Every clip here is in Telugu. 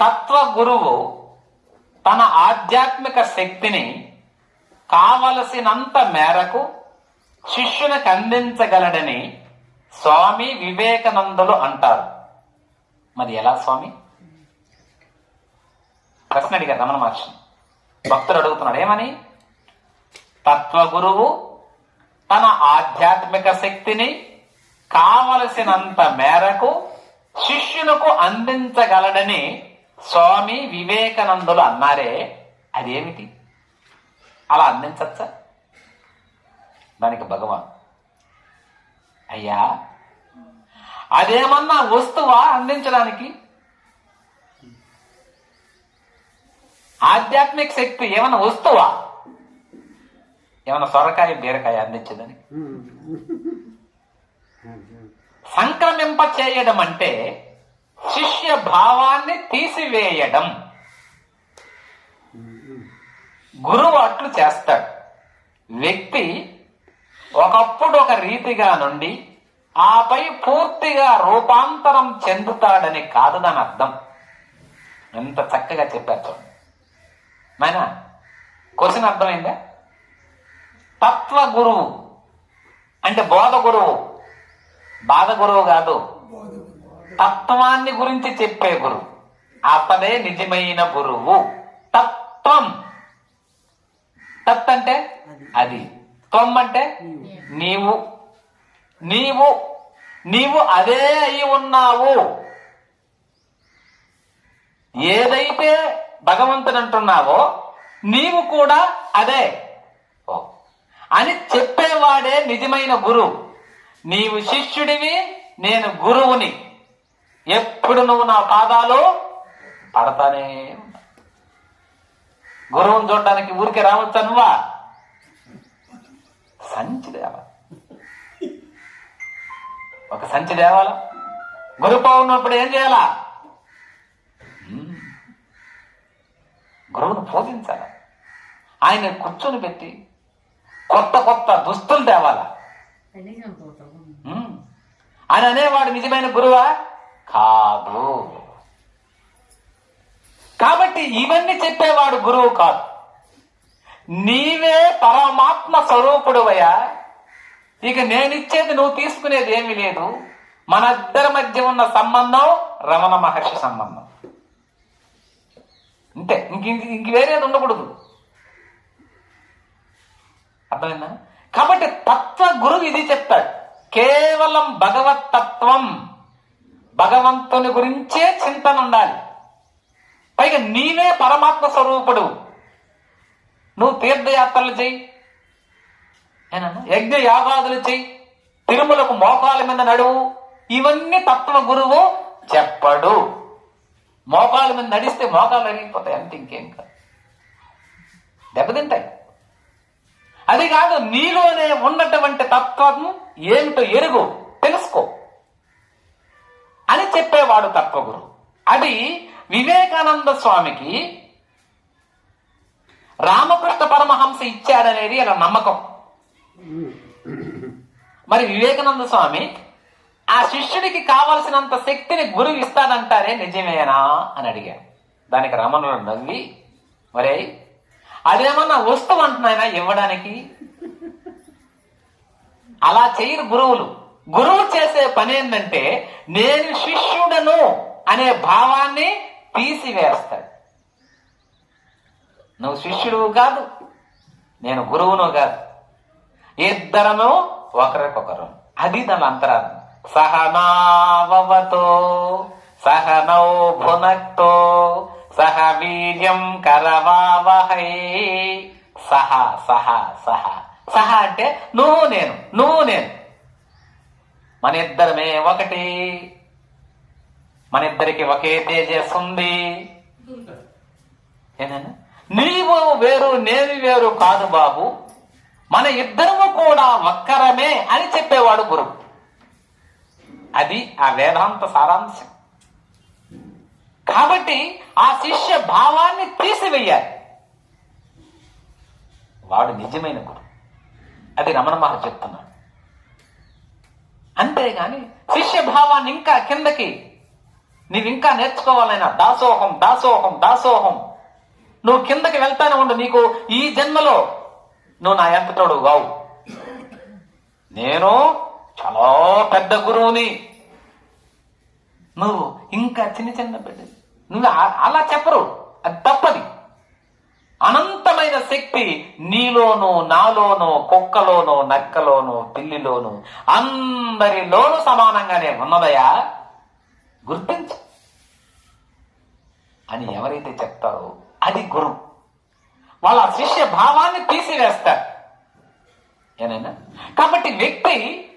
తత్వ గురువు తన ఆధ్యాత్మిక శక్తిని కావలసినంత మేరకు శిష్యునికి అందించగలడని స్వామి వివేకానందులు అంటారు. మరి ఎలా స్వామి? ప్రశ్న అడిగారు రమణ మహర్షి. భక్తుడు అడుగుతున్నాడు ఏమని? తత్వగురువు తన ఆధ్యాత్మిక శక్తిని కావలసినంత మేరకు శిష్యునకు అందించగలడని స్వామి వివేకానందులు అన్నారే అదేమిటి? అలా అందించచ్చా? దానికి భగవాన్ అయ్యా అదేమన్నా వస్తువా అందించడానికి? ఆధ్యాత్మిక శక్తి ఏమన్నా వస్తువా? ఏమన్నా సొరకాయ బీరకాయ అందించదని సంక్రమింప చేయడం అంటే శిష్య భావాన్ని తీసివేయడం. గురువు అట్లు చేస్తాడు. వ్యక్తి ఒకప్పుడు ఒక రీతిగా నుండి ఆపై పూర్తిగా రూపాంతరం చెందుతాడని కాదు దాని అర్థం. ఎంత చక్కగా చెప్పారు చూడండి. నాయనా క్వశ్చన్ అర్థమైందా? తత్వ గురువు అంటే బోధ గురువు. బాధ గురువు కాదు. తత్వాన్ని గురించి చెప్పే గురువు. అతనే నిజమైన గురువు. తత్వం. తత్ అంటే అది. త్వం అంటే నీవు. నీవు. నీవు అదే అయి ఉన్నావు. ఏదైతే భగవంతుడు అంటున్నావో నీవు కూడా అదే. ఓ. అని చెప్పేవాడే నిజమైన గురువు. నీవు శిష్యుడివి నేను గురువుని. ఎప్పుడు నువ్వు నా పాదాలు పడతానే. గురువుని చూడడానికి ఊరికి రావచ్చా నువ్వా? సంచి దేవాలి ఒక సంచి దేవాలా గురు పౌర్ణప్పుడు ఏం చేయాలా. గురువును పూజించాలి? ఆయన కూర్చొని పెట్టి కొత్త కొత్త దుస్తులు తేవాలా. ఆయన అనేవాడు నిజమైన గురువా? కాదు. కాబట్టి ఇవన్నీ చెప్పేవాడు గురువు కాదు. నీవే పరమాత్మ స్వరూపుడువయ్యా. ఇక నేనిచ్చేది నువ్వు తీసుకునేది ఏమీ లేదు. మన ఇద్దరి మధ్య ఉన్న సంబంధం రమణ మహర్షి సంబంధం. అంతే. ఇంక ఇంక ఇంక వేరేది ఉండకూడదు. అర్థమైందా? కాబట్టి తత్వ గురువు ఇది చెప్తాడు కేవలం భగవత్ తత్వం. భగవంతుని గురించే చింతన ఉండాలి. పైగా నీవే పరమాత్మ స్వరూపుడు. నువ్వు తీర్థయాత్రలు చెయ్యి. యజ్ఞ యాగాదులు చెయ్యి. తిరుమలకు మోకాల మీద నడువు. ఇవన్నీ తత్వ గురువు చెప్పడు. మోకాల మీద నడిస్తే మోకాలు అరిగిపోతాయి. అంతే ఇంకేం కాదు. దెబ్బతింటాయి. అది కాదు నీలోనే ఉన్నటువంటి తత్వం ఏమిటో ఎరుగు. తెలుసుకో. అని చెప్పేవాడు తత్వగురు. అది వివేకానంద స్వామికి రామకృష్ణ పరమహంస ఇచ్చాడనేది అలా నమ్మకం. మరి వివేకానంద స్వామి ఆ శిష్యుడికి కావలసినంత శక్తిని గురువు ఇస్తాడంటారే నిజమేనా అని అడిగాడు. దానికి రమణుడు నవ్వి మరే అదేమన్నా వస్తువు అంటున్నాయన ఇవ్వడానికి? అలా చేయరు గురువులు. గురువు చేసే పని ఏంటంటే నేను శిష్యుడను అనే భావాన్ని తీసివేస్తాడు. నువ్వు శిష్యుడు కాదు నేను గురువును కాదు. ఇద్దరము ఒకరికొకరు. అది దాని అంతరార్థం సహనావతో సహనౌ భునక్తో సహ వీర్యం కరవావహై. సహ సహ సహ. సహ అంటే నువ్వు నేను నువ్వు నేను. మన ఇద్దరమే ఒకటి. మన ఇద్దరికి ఒకే తేజస్ ఉంది నీవు వేరు నేను వేరు కాదు బాబు. మన ఇద్దరము కూడా ఒక్కరమే అని చెప్పేవాడు గురువు. అది ఆ వేదాంత సారాంశం. కాబట్టి ఆ శిష్య భావాన్ని తీసివేయాలి. వాడు నిజమైన గురువు. అది రమణ మహర్షి చెప్తున్నాడు అంతేగాని శిష్య భావాన్ని ఇంకా కిందకి నీవు ఇంకా నేర్చుకోవాలైనా దాసోహం దాసోహం దాసోహం. నువ్వు కిందకి వెళ్తానే ఉండు నీకు ఈ జన్మలో నువ్వు నా ఎంతటోడు కావు. నేను చాలా పెద్ద గురువుని. నువ్వు ఇంకా చిన్న చిన్న బిడ్డ. నువ్వు అలా చెప్పరు. అది తప్పది. అనంత అద్భుతమైన శక్తి నీలోనూ నాలోనూ కుక్కలోనూ నక్కలోను పిల్లిలోను అందరిలోను సమానంగానే ఉన్నదయా గుర్తించు. అని ఎవరైతే చెప్తారో అది గురు. వాళ్ళ శిష్య భావాన్ని తీసివేస్తారు. ఏనైనా కాబట్టి వ్యక్తి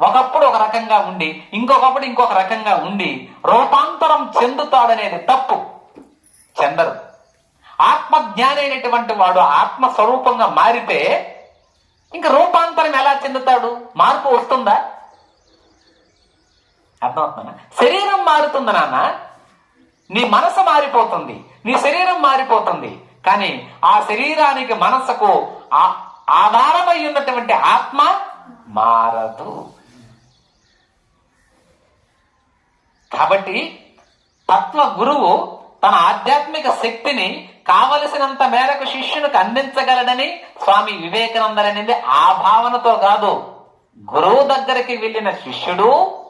ఒకప్పుడు ఒక రకంగా ఉండి ఇంకొకప్పుడు ఇంకొక రకంగా ఉండి రూపాంతరం చెందుతాడనేది తప్పు. చెందరు. ఆత్మజ్ఞాని అయినటువంటి వాడు ఆత్మ స్వరూపంగా మారితే ఇంకా రూపాంతరం ఎలా చెందుతాడు? మార్పు వస్తుందా? అర్థమవుతుందా? శరీరం మారుతుంది నాన్న. నీ మనసు మారిపోతుంది. నీ శరీరం మారిపోతుంది. కానీ ఆ శరీరానికి మనసుకు ఆ- ఆధారమై ఉన్నటువంటి ఆత్మ మారదు. కాబట్టి తత్వ గురువు తన ఆధ్యాత్మిక శక్తిని కావలసినంత మేరకు శిష్యునికి అందించగలడని స్వామి వివేకానందరనేది ఆ భావనతో కాదు. గురువు దగ్గరికి వెళ్ళిన శిష్యుడు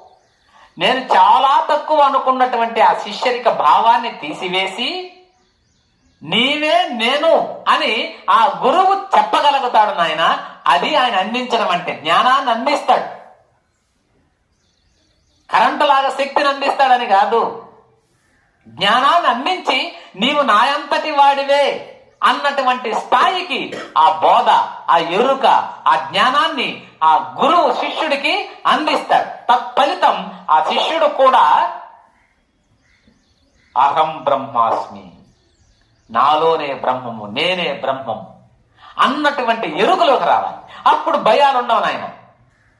నేను చాలా తక్కువ అనుకున్నటువంటి ఆ శిష్యరిక భావాన్ని తీసివేసి నీవే నేను అని ఆ గురువు చెప్పగలుగుతాడు నాయన. అది ఆయన అందించడం అంటే జ్ఞానాన్ని అందిస్తాడు. కరెంటు లాగా శక్తిని అందిస్తాడని కాదు. జ్ఞానాన్ని అందించి నీవు నాయంతటి వాడివే అన్నటువంటి స్థాయికి ఆ బోధ ఆ ఎరుక ఆ జ్ఞానాన్ని ఆ గురువు శిష్యుడికి అందిస్తాడు. తత్ఫలితం ఆ శిష్యుడు కూడా అహం బ్రహ్మాస్మి. నాలోనే బ్రహ్మము నేనే బ్రహ్మము అన్నటువంటి ఎరుకలోకి రావాలి. అప్పుడు భయాలు ఉండవు నాయన.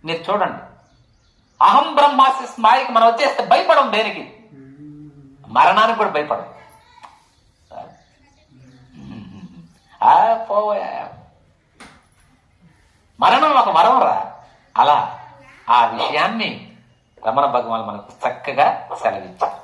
మీరు చూడండి. అహం బ్రహ్మాస్మి స్థాయికి మనం వచ్చేస్తే భయపడం దేనికి? మరణానికి కూడా భయపడదు. ఆ పోవా. మరణం ఒక వరం రా. అలా ఆ విషయాన్ని రమణ భగవాన్ మనకు చక్కగా సెలవించారు